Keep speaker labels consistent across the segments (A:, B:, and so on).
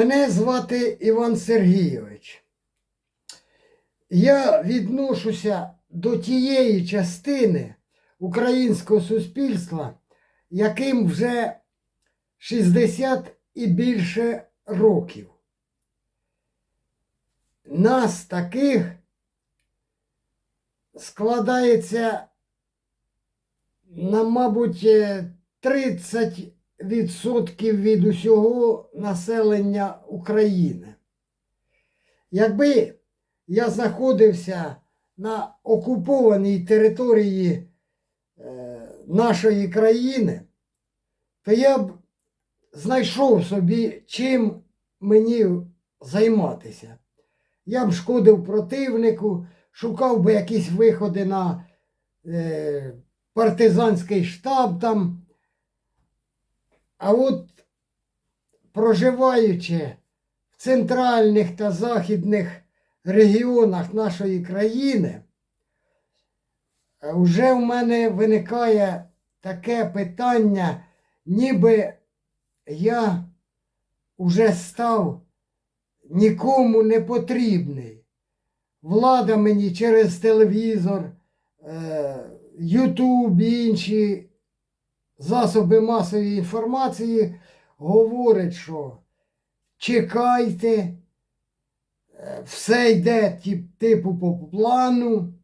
A: Мене звати Іван Сергійович. Я відношуся до тієї частини українського суспільства, яким вже 60 і більше років. Нас таких складається на, мабуть, 30 відсотків від усього населення України. Якби я знаходився на окупованій території е, нашої країни, то я б знайшов собі, чим мені займатися. Я б шкодив противнику, шукав би якісь виходи на е, партизанський штаб там а от проживаючи в центральних та західних регіонах нашої країни, вже в мене виникає таке питання, ніби я вже став нікому не потрібний. Влада мені через телевізор, Ютуб і інші засоби масової інформації говорять, що чекайте, е, все йде типу по плану,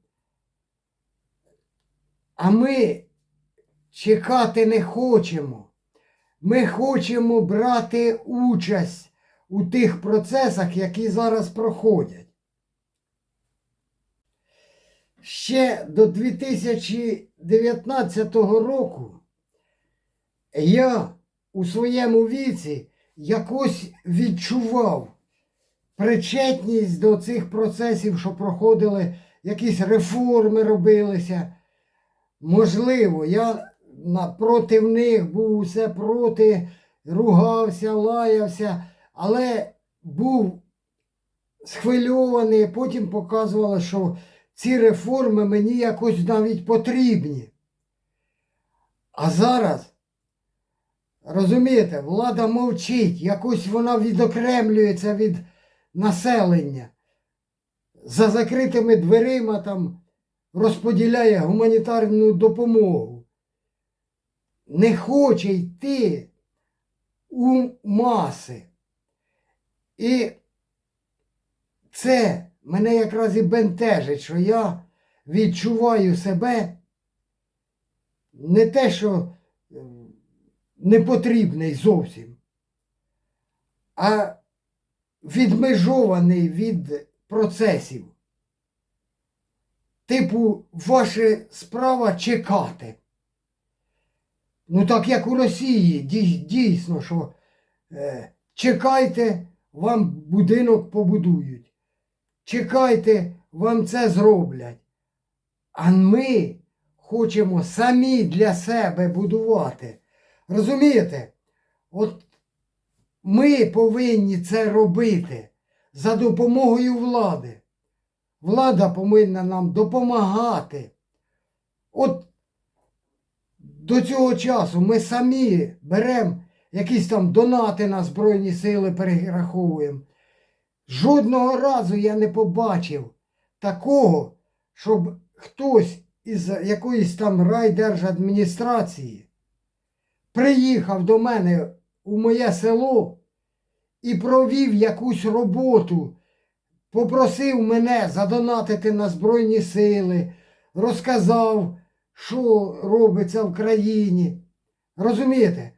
A: а ми чекати не хочемо. Ми хочемо брати участь у тих процесах, які зараз проходять. Ще до 2019 року я у своєму віці якось відчував причетність до цих процесів, що проходили, якісь реформи робилися. Можливо, я проти них був усе проти, ругався, лаявся, але був схвильований, потім показувало, що ці реформи мені якось навіть потрібні. А зараз, розумієте, влада мовчить, якось вона відокремлюється від населення. За закритими дверима там розподіляє гуманітарну допомогу. Не хоче йти у маси. І це мене якраз і бентежить, що я відчуваю себе не те, що непотрібний зовсім, а відмежований від процесів. Типу, ваша справа чекати. Ну, так як у Росії, дійсно, що е, чекайте, вам будинок побудують. Чекайте, вам це зроблять. А ми хочемо самі для себе будувати. Розумієте? От ми повинні це робити за допомогою влади. Влада повинна нам допомагати. От до цього часу ми самі беремо якісь там донати на Збройні Сили, перераховуємо. Жодного разу я не побачив такого, щоб хтось із якоїсь там райдержадміністрації приїхав до мене у моє село і провів якусь роботу, попросив мене задонатити на Збройні Сили, розказав, що робиться в країні. Розумієте?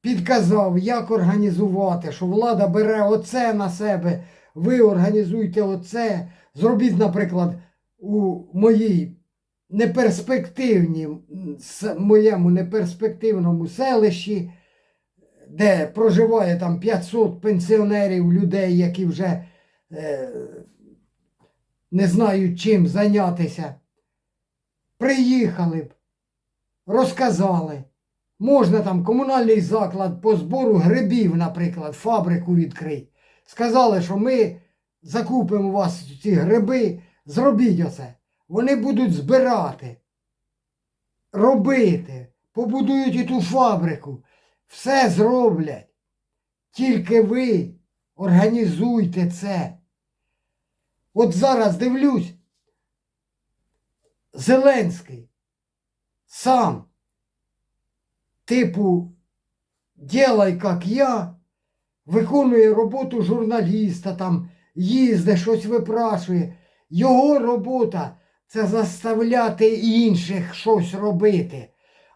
A: Підказав, як організувати, що влада бере оце на себе, ви організуйте оце. Зробіть, наприклад, у моїй неперспективній, м, моєму неперспективному селищі, де проживає там 500 пенсіонерів, людей, які вже е, не знають чим зайнятися. Приїхали б, розказали. Можна там комунальний заклад по збору грибів, наприклад, фабрику відкрити. Сказали, що ми закупимо у вас ці гриби, зробіть оце. Вони будуть збирати, робити, побудують і ту фабрику. Все зроблять. Тільки ви Організуйте це. От зараз дивлюсь, Зеленський сам, типу, ділай, як я, виконує роботу журналіста, там, їздить, щось випрашує. Його робота це заставляти інших щось робити.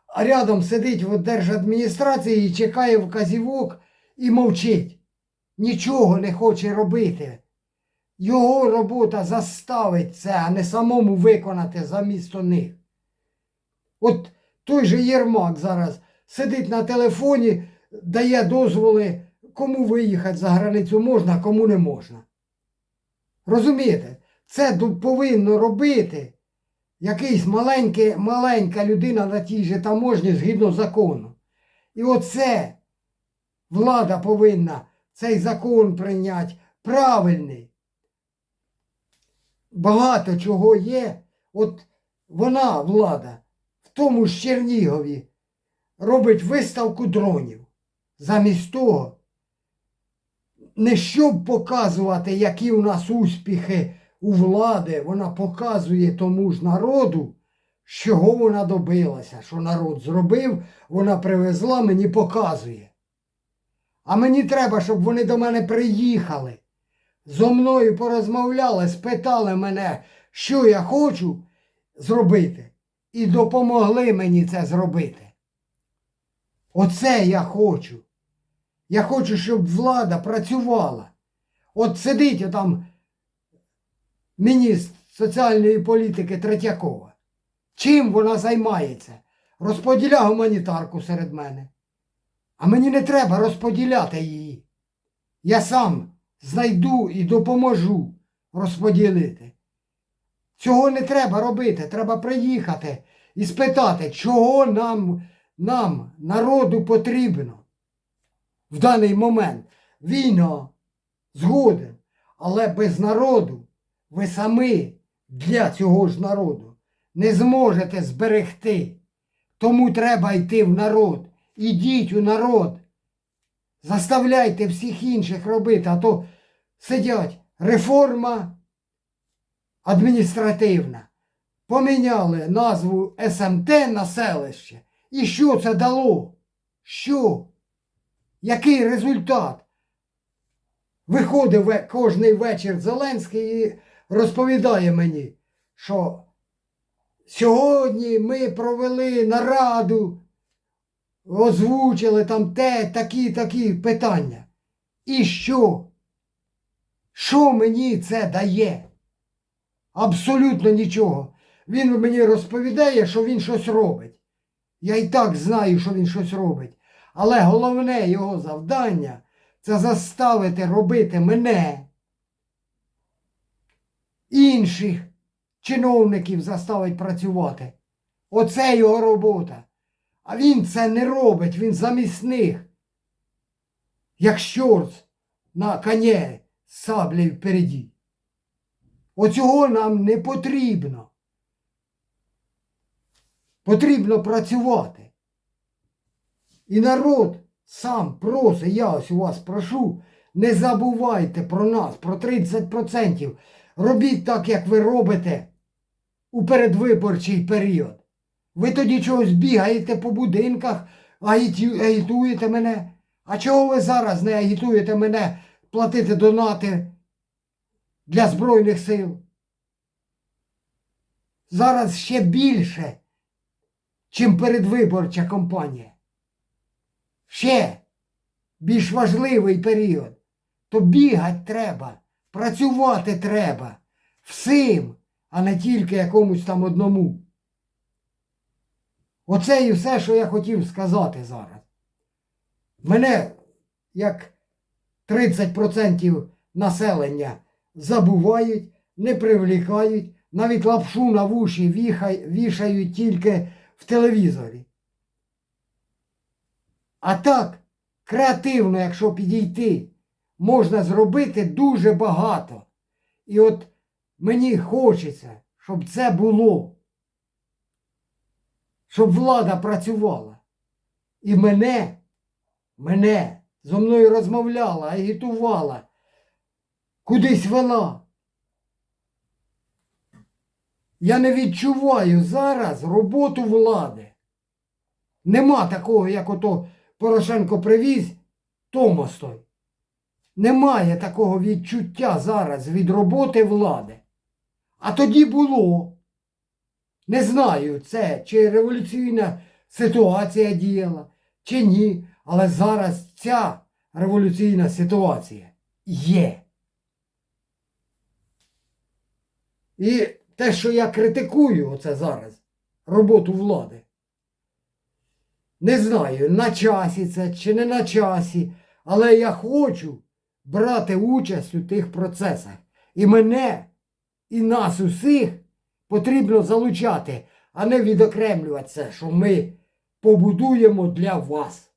A: А рядом сидить в держадміністрації і чекає вказівок і мовчить. Нічого не хоче робити. Його робота заставить це, а не самому виконати замісто них. От той же Єрмак зараз сидить на телефоні, дає дозволи, кому виїхати за границю можна, а кому не можна. Розумієте? Це ду- повинно робити якийсь маленький, маленька людина на тій же таможні згідно закону. І оце влада повинна цей закон прийняти правильний. Багато чого є. От вона, влада, в тому ж Чернігові робить виставку дронів. Замість того, не щоб показувати, які у нас успіхи у влади, вона показує тому ж народу, чого вона добилася, що народ зробив, вона привезла, мені показує. А мені треба, щоб вони до мене приїхали, зо мною порозмовляли, спитали мене, що я хочу зробити, і допомогли мені це зробити. Оце я хочу. Я хочу, щоб влада працювала. От сидить там міністр соціальної політики Третьякова. Чим вона займається? Розподіля гуманітарку серед мене. А мені не треба розподіляти її. Я сам знайду і допоможу розподілити. Цього не треба робити. Треба приїхати і спитати, чого нам, нам народу потрібно в даний момент. Війна, згоден, але без народу ви самі для цього ж народу не зможете зберегти. Тому треба йти в народ. Ідіть у народ. Заставляйте всіх інших робити, а то сидять реформа адміністративна. Поміняли назву СМТ на селище. І що це дало? Що? Який результат? Виходить ве- кожний вечір Зеленський і розповідає мені, що сьогодні ми провели нараду, озвучили там те, такі, такі питання. І що? Що мені це дає? Абсолютно нічого. Він мені розповідає, що він щось робить. Я і так знаю, що він щось робить. Але головне його завдання це заставити робити мене, інших чиновників заставить працювати. Оце його робота. А він це не робить, він замість них. Як щорс на коні з саблею впереді. Оцього нам не потрібно. Потрібно працювати. І народ сам просить, я ось у вас прошу, не забувайте про нас, про 30%. Робіть так, як ви робите у передвиборчий період. Ви тоді чогось бігаєте по будинках, агітуєте мене. А чого ви зараз не агітуєте мене платити донати для Збройних сил? Зараз ще більше, чим передвиборча кампанія. Ще більш важливий період. То бігати треба, працювати треба всім, а не тільки якомусь там одному. Оце і все, що я хотів сказати зараз. Мене, як 30% населення, забувають, не привлікають, навіть лапшу на вуші вішають тільки в телевізорі. А так, креативно, якщо підійти, можна зробити дуже багато. І от мені хочеться, щоб це було. Щоб влада працювала. І мене, мене зо мною розмовляла, агітувала, кудись вела. Я не відчуваю зараз роботу влади. Нема такого, як ото Порошенко привіз Томос той. Немає такого відчуття зараз від роботи влади. А тоді було. Не знаю, це чи революційна ситуація діяла, чи ні. Але зараз ця революційна ситуація є. І те, що я критикую оце зараз, роботу влади. Не знаю, на часі це чи не на часі, але я хочу брати участь у тих процесах. І мене, і нас усіх потрібно залучати, а не відокремлюватися, що ми побудуємо для вас.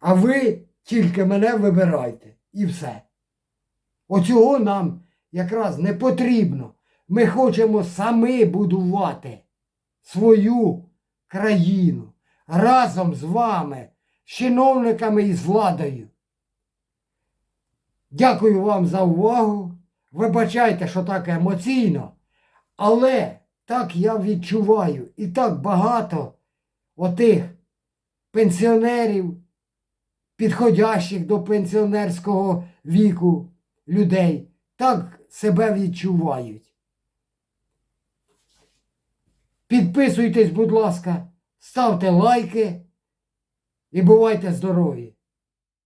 A: А ви тільки мене вибирайте і все. Оцього нам якраз не потрібно. Ми хочемо самі будувати свою країну разом з вами, з чиновниками і з владою. Дякую вам за увагу. Вибачайте, що так емоційно, але так я відчуваю і так багато отих пенсіонерів, підходящих до пенсіонерського віку людей, так себе відчувають. Підписуйтесь, будь ласка, ставте лайки і бувайте здорові!